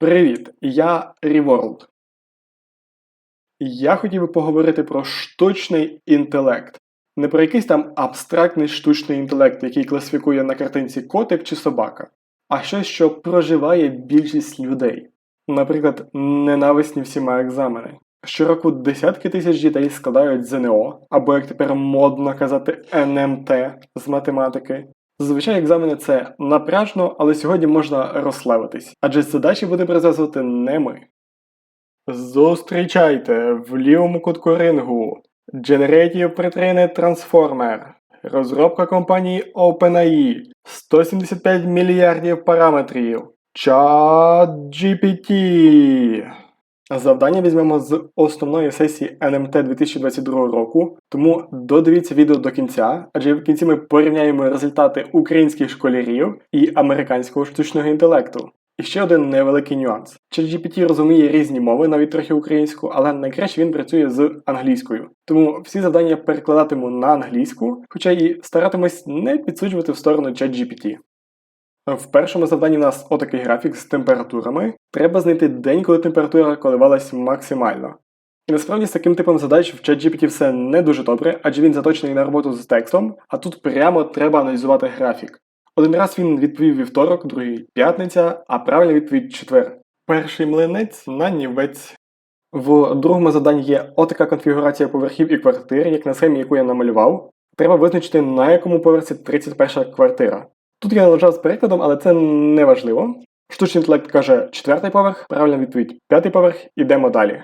Привіт, я Reworld. Я хотів би поговорити про штучний інтелект. Не про якийсь там абстрактний штучний інтелект, який класифікує на картинці котик чи собака, а щось, що проживає більшість людей. Наприклад, ненависні всіма екзамени. Щороку десятки тисяч дітей складають ЗНО, або як тепер модно казати НМТ з математики. Зазвичай екзамени це напряжно, але сьогодні можна розслабитись, адже задачі будемо розв'язувати не ми. Зустрічайте в лівому кутку рингу Generative Pre-trained Transformer, розробка компанії OpenAI, 175 мільярдів параметрів, ChatGPT. Завдання візьмемо з основної сесії NMT 2022 року, тому додивіться відео до кінця, адже в кінці ми порівняємо результати українських школярів і американського штучного інтелекту. І ще один невеликий нюанс. ChatGPT розуміє різні мови, навіть трохи українську, але найкраще він працює з англійською. Тому всі завдання перекладатиму на англійську, хоча і старатимусь не підсуджувати в сторону ChatGPT. В першому завданні у нас отакий графік з температурами. Треба знайти день, коли температура коливалась максимально. І насправді з таким типом задач в ChatGPT все не дуже добре, адже він заточений на роботу з текстом, а тут прямо треба аналізувати графік. Один раз він відповів вівторок, другий п'ятниця, а правильна відповідь четвер. Перший млинець на нівець. В другому заданні є отака конфігурація поверхів і квартир, як на схемі, яку я намалював. Треба визначити, на якому поверсі 31 квартира. Тут я належав з перекладом, але це не важливо. Штучний інтелект каже четвертий поверх, правильна відповідь п'ятий поверх, ідемо далі.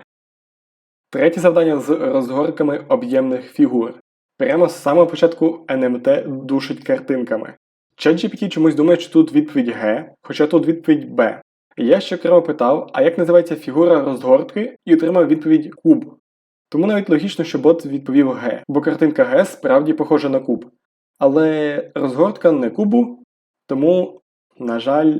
Третє завдання з розгорками об'ємних фігур. Прямо з самого початку НМТ душить картинками. ChatGPT чомусь думає, що тут відповідь Г, хоча тут відповідь Б. Я ще окремо питав, а як називається фігура розгортки, і отримав відповідь куб. Тому навіть логічно, що бот відповів Г, бо картинка Г справді похожа на куб. Але розгортка не кубу, тому, на жаль.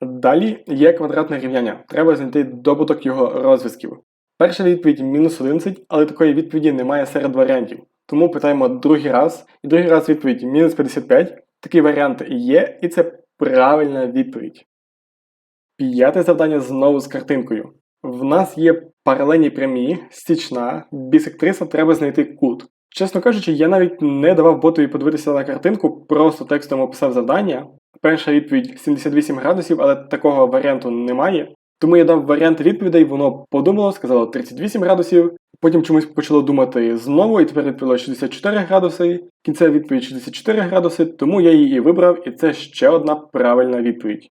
Далі є квадратне рівняння. Треба знайти добуток його розв'язків. Перша відповідь мінус 11, але такої відповіді немає серед варіантів. Тому питаємо другий раз, і другий раз відповідь мінус 55. Такий варіант є, і це правильна відповідь. П'яте завдання знову з картинкою. В нас є паралельні прямі, стічна, бісектриса треба знайти кут. Чесно кажучи, я навіть не давав ботові подивитися на картинку, просто текстом описав завдання. Перша відповідь 78 градусів, але такого варіанту немає. Тому я дав варіант відповідей, воно подумало, сказало 38 градусів, потім чомусь почало думати знову, і тепер відповіло 64 градуси. Кінцева відповідь 64 градуси, тому я її вибрав, і це ще одна правильна відповідь.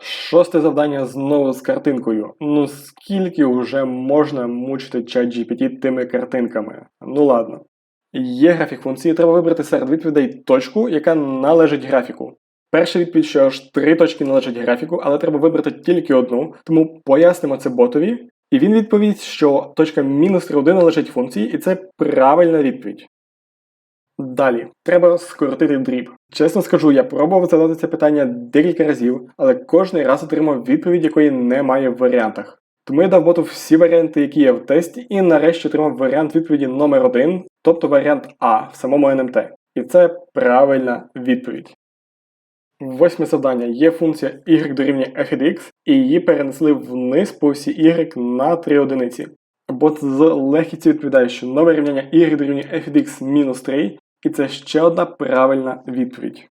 Шосте завдання знову з картинкою. Ну скільки вже можна мучити чат GPT тими картинками? Ну ладно. Є графік функції, треба вибрати серед відповідей точку, яка належить графіку. Перша відповідь, що аж три точки належать графіку, але треба вибрати тільки одну, тому пояснимо це ботові. І він відповість, що точка мінус 3,1 належить функції, і це правильна відповідь. Далі, треба скоротити дріб. Чесно скажу, я пробував задати це питання декілька разів, але кожний раз отримав відповідь, якої немає в варіантах. Тому я дав боту всі варіанти, які є в тесті, і нарешті отримав варіант відповіді номер 1 тобто варіант А в самому НМТ. І це правильна відповідь. Восьме завдання є функція y дорівнює f від x, і її перенесли вниз по осі y на 3 одиниці. Бот з легкістю відповідає, що нове рівняння y дорівнює f від x мінус 3, і це ще одна правильна відповідь.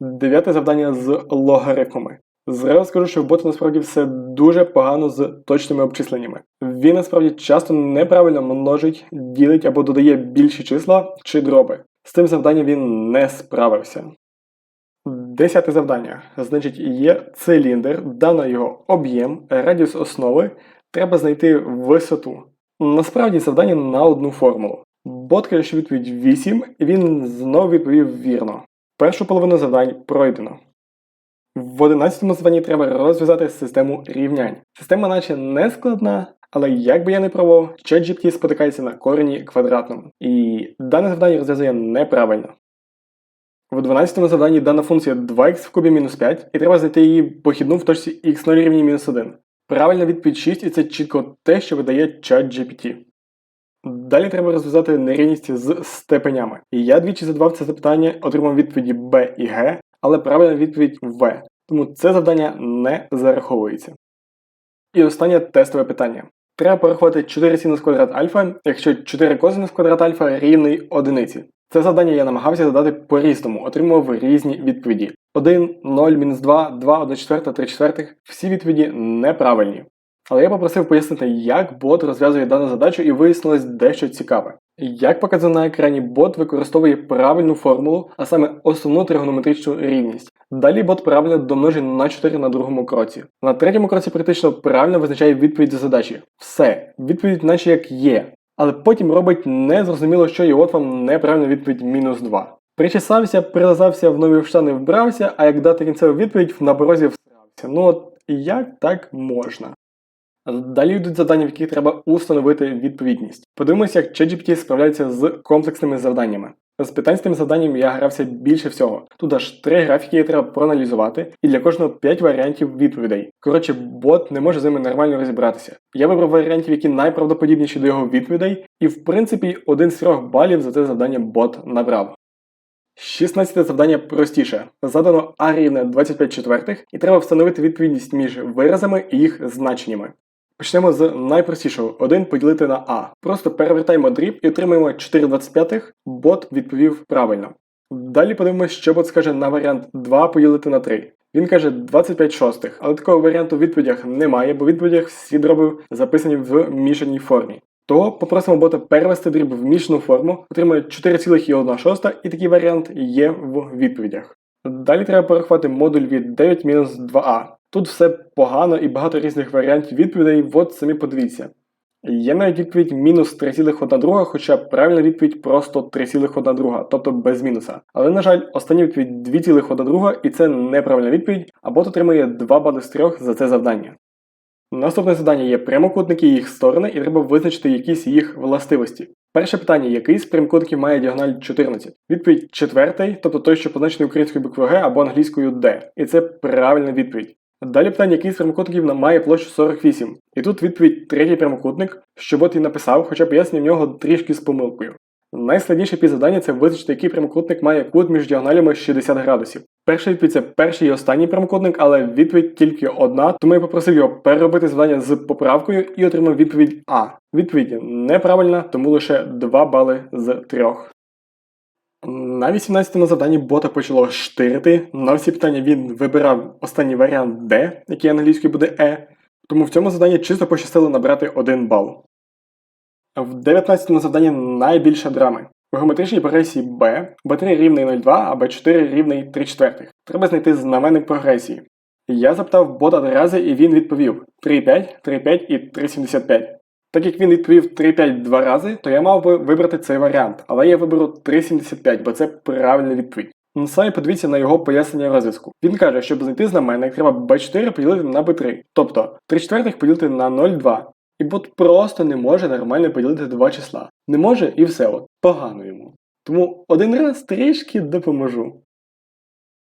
Дев'яте завдання з логарифмами. Зразу скажу, що в бота насправді все дуже погано з точними обчисленнями. Він насправді часто неправильно множить, ділить або додає більші числа чи дроби. З цим завданням він не справився. Десяте завдання. Значить, є циліндр, дано його об'єм, радіус основи, треба знайти висоту. Насправді завдання на одну формулу. Бот відповідь 8, і він знову відповів вірно. Першу половину завдань пройдено. В 11 завданні треба розв'язати систему рівнянь. Система наче не складна, але як би я не пробував, ChatGPT спотикається на корені квадратному. І дане завдання розв'язує неправильно. В 12 завданні дана функція 2х в кубі мінус 5, і треба знайти її похідну в точці x0 рівні мінус 1. Правильна відповідь 6, і це чітко те, що видає ChatGPT. Далі треба розв'язати нерівність з степенями. І я двічі задавав це запитання, отримав відповіді B і G, але правильна відповідь В. тому це завдання не зараховується. І останнє тестове питання. Треба порахувати 4 синус квадрат альфа, якщо 4 косинус квадрат альфа рівний одиниці. Це завдання я намагався задати по-різному, отримував різні відповіді. 1, 0, мінус 2, 2, 1 четверта, 3 четвертих. Всі відповіді неправильні. Але я попросив пояснити, як бот розв'язує дану задачу і вияснилось дещо цікаве. Як показано на екрані, бот використовує правильну формулу, а саме основну тригонометричну рівність. Далі бот правильно домножує на 4 на другому кроці. На третьому кроці практично правильно визначає відповідь до задачі. Все, відповідь наче як є. Але потім робить незрозуміло, що і от вам неправильна відповідь мінус 2. Причесався, прилазався в нові штани вбрався, а як дати кінцеву відповідь, на порозі всрався. Ну от як так можна? Далі йдуть завдання, в яких треба установити відповідність. Подивимося, як ChatGPT справляється з комплексними завданнями. З питань з тим завданням я грався більше всього. Тут аж три графіки треба проаналізувати, і для кожного 5 варіантів відповідей. Коротше, бот не може з ними нормально розібратися. Я вибрав варіантів, які найправдоподібніші до його відповідей, і в принципі один з трьох балів за це завдання бот набрав. 16 завдання простіше. Задано А рівне 25 четвертих, і треба встановити відповідність між виразами і їх значеннями. Почнемо з найпростішого 1 поділити на А. Просто перевертаємо дріб і отримаємо 4,25. Бот відповів правильно. Далі подивимося, що бот скаже на варіант 2 поділити на 3. Він каже 25 шостих, але такого варіанту в відповідях немає, бо в відповідях всі дроби записані в мішаній формі. Того попросимо бота перевести дріб в мішану форму, отримує 4,1 і такий варіант є в відповідях. Далі треба порахувати модуль від 9-2а. Тут все погано і багато різних варіантів відповідей, от самі подивіться. Є навіть відповідь мінус 3,1, хоча правильна відповідь просто 3,1, тобто без мінуса. Але, на жаль, остання відповідь 2,1 і це неправильна відповідь, а бот отримує 2 бали з 3 за це завдання. Наступне завдання є прямокутники їх сторони, і треба визначити якісь їх властивості. Перше питання, який з прямкутників має діагональ 14? Відповідь четвертий, тобто той, що позначений українською буквою Г або англійською D. І це правильна відповідь. Далі питання, який з прямокутників має площу 48. І тут відповідь третій прямокутник, що бот і написав, хоча пояснення в нього трішки з помилкою. Найскладніше півзадання це визначити, який прямокутник має кут між діагоналями 60 градусів. Перша відповідь це перший і останній прямокутник, але відповідь тільки одна, тому я попросив його переробити завдання з поправкою і отримав відповідь А. Відповідь неправильна, тому лише 2 бали з 3. На 18-му завданні бота почало штирити. На всі питання він вибирав останній варіант D, який англійською буде E, тому в цьому заданні чисто пощастило набрати 1 бал. В 19 завданні найбільше драми. В геометричній прогресії B B3 рівний 0,2, а B4 рівний 3 четвертих. Треба знайти знаменник прогресії. Я запитав бота три рази і він відповів 3,5, 3,5 і 3,75. Так як він відповів 3,5 два рази, то я мав би вибрати цей варіант, але я виберу 3,75, бо це правильна відповідь. Самі подивіться на його пояснення розв'язку. Він каже, щоб знайти знаменник, треба b4 поділити на b3. Тобто 3 четвертих поділити на 0,2. І бот просто не може нормально поділити два числа. Не може і все, от, погано йому. Тому один раз трішки допоможу.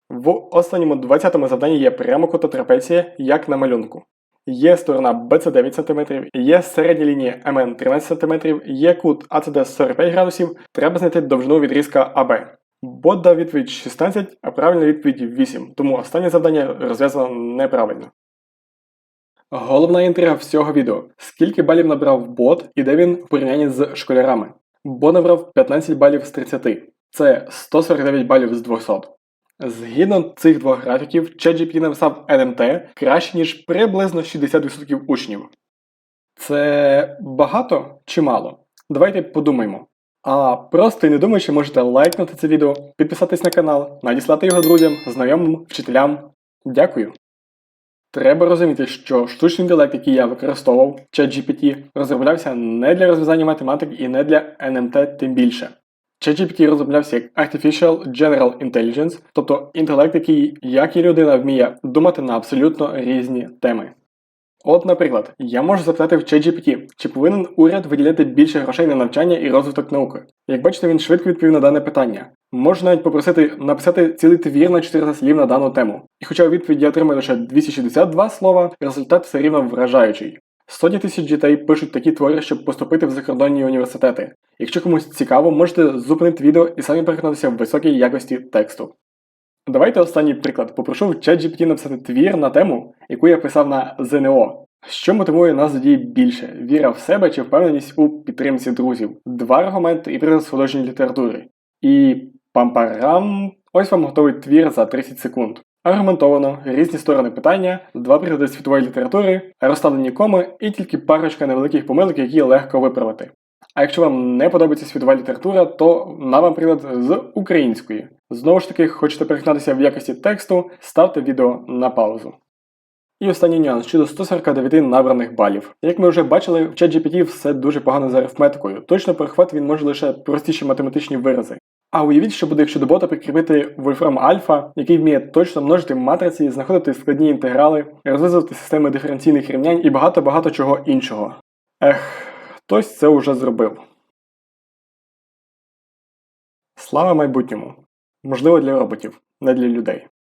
В останньому 20-му завданні є прямокута трапеція, як на малюнку. Є сторона BC 9 см, є середня лінія MN 13 см, є кут ACD 45 градусів, треба знайти довжину відрізка AB. Бот дав відповідь 16, а правильна відповідь 8, тому останнє завдання розв'язано неправильно. Головна інтрига всього відео. Скільки балів набрав бот і де він в порівнянні з школярами? Бот набрав 15 балів з 30. Це 149 балів з 200. Згідно цих двох графіків, ChatGPT написав NMT краще, ніж приблизно 60% учнів. Це багато чи мало? Давайте подумаємо. А просто і не думаючи, можете лайкнути це відео, підписатись на канал, надіслати його друзям, знайомим, вчителям. Дякую. Треба розуміти, що штучний інтелект, який я використовував, ChatGPT, розроблявся не для розв'язання математики і не для NMT тим більше. ChatGPT розроблявся як Artificial General Intelligence, тобто інтелект, який, як і людина, вміє думати на абсолютно різні теми. От, наприклад, я можу запитати в ChatGPT, чи повинен уряд виділяти більше грошей на навчання і розвиток науки. Як бачите, він швидко відповів на дане питання. Можна навіть попросити написати цілий твір на 400 слів на дану тему. І хоча у відповіді я отримаю лише 262 слова, результат все рівно вражаючий. Сотні тисяч дітей пишуть такі твори, щоб поступити в закордонні університети. Якщо комусь цікаво, можете зупинити відео і самі переконатися в високій якості тексту. Давайте останній приклад. Попрошу в ChatGPT написати твір на тему, яку я писав на ЗНО. Що мотивує нас до дії більше? Віра в себе чи впевненість у підтримці друзів? Два аргументи і приклад художньої літератури. І пампарам. Ось вам готовий твір за 30 секунд. Аргументовано, різні сторони питання, два приклади світової літератури, розставлені коми і тільки парочка невеликих помилок, які легко виправити. А якщо вам не подобається світова література, то на вам приклад з української. Знову ж таки, хочете переконатися в якості тексту, ставте відео на паузу. І останній нюанс щодо 149 набраних балів. Як ми вже бачили, в ChatGPT все дуже погано з арифметикою. Точно порахувати він може лише простіші математичні вирази. А уявіть, що буде, якщо до бота прикріпити Wolfram Alpha, який вміє точно множити матриці, знаходити складні інтеграли, розв'язувати системи диференційних рівнянь і багато-багато чого іншого. Ех, хтось це уже зробив. Слава майбутньому! Можливо, для роботів, не для людей.